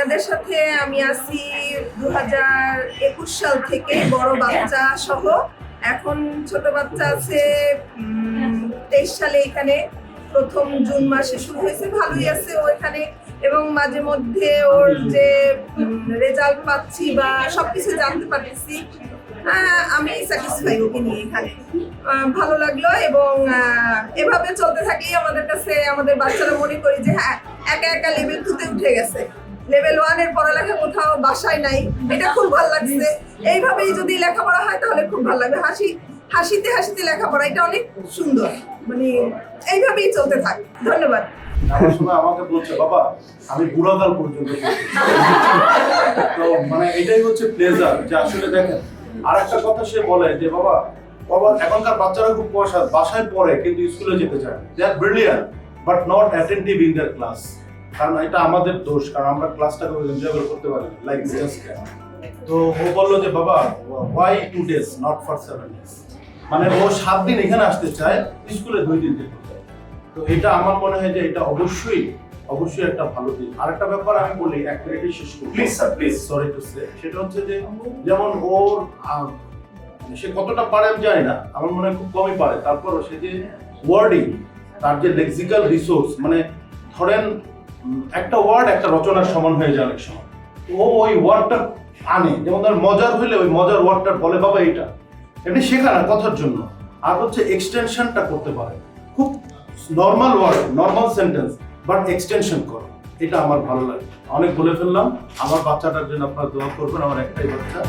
আপনাদের সাথে আমি আছি দু একুশ সাল থেকে বড় বাচ্চা সহ। এখন ছোট বাচ্চা আছে তেইশ সালে এখানে প্রথম জুন মাসে শুরু হয়েছে ভালোই আছে ও এখানে। এবং মাঝে মধ্যে ওর যে রেজাল্ট পাচ্ছি বা সবকিছু জানতে পারতেছি আহ, আমি স্যাটিসফাই ওকে নিয়ে এখানে। ভালো লাগল এবং এভাবে চলতে থাকলেই আমাদের কাছে আমাদের বাচ্চারা মনে করি যে হ্যাঁ একা একা লেভেল টুতে উঠে গেছে। লেভেল ওয়ানের পড়ালেখা কোথাও বাসায় নাই। এটা খুব ভালো লাগছে। এইভাবেই যদি লেখাপড়া হয় তাহলে খুব ভালো লাগবে। হাসি, হাসিতে হাসিতে লেখাপড়া, এটা অনেক সুন্দর। মানে এইভাবেই চলতে থাক। ধন্যবাদ। আমাকে বলছে, বাবা, আমি বুড়াকাল পর্যন্ত তো মানে এটাই হচ্ছে প্লেজার যে আসলে দেখেন আর একটা কথা সে বলে যে, বাবা বাবা, এখনকার বাচ্চারা খুব পয়সা বাসায় পড়ে কিন্তু স্কুলে যেতে চায় they are brilliant but not attentive in their class কারণ এটা আমাদের দোষ কারণ আমরা ক্লাসটাকে এনজয় করতে পারি লাইক জাস্ট তো ও বলল যে বাবা why two days not for seven days মানে ও সাত দিন এখানে আসতে চায় স্কুলে দুই দিন যেতে চায়। তো এটা আমার মনে হয় যে এটা অবশ্যই অবশ্যই একটা ভালো দিক। আরেকটা ব্যাপার আমি বলি এক মিনিটে শেষ করি। Please, sir, please. Sorry to say সেটা হচ্ছে যে যেমন ওর সে কতটা পারে আমি জানি না আমার মনে হয় খুব কমই পারে। তারপরও সে যে ওয়ার্ডিং তার যে লেক্সিক্যাল রিসোর্স মানে ধরেন একটা ওয়ার্ড একটা রচনার সমান হয়ে যায় অনেক সময়। ও ওই ওয়ার্ডটা আনে, যেমন ধর মজার হইলে ওই মজার ওয়ার্ডটা বলে বাবা এটা এমনি শেখা না কথার জন্য। আর হচ্ছে এক্সটেনশনটা করতে পারে। খুব normal word normal sentence but extension করো। এটা আমার ভালো লাগে। অনেক বলে ফেললাম। আমার বাচ্চাটার জন্য আপনারা দোয়া করবেন, আমার একটাই বাচ্চা।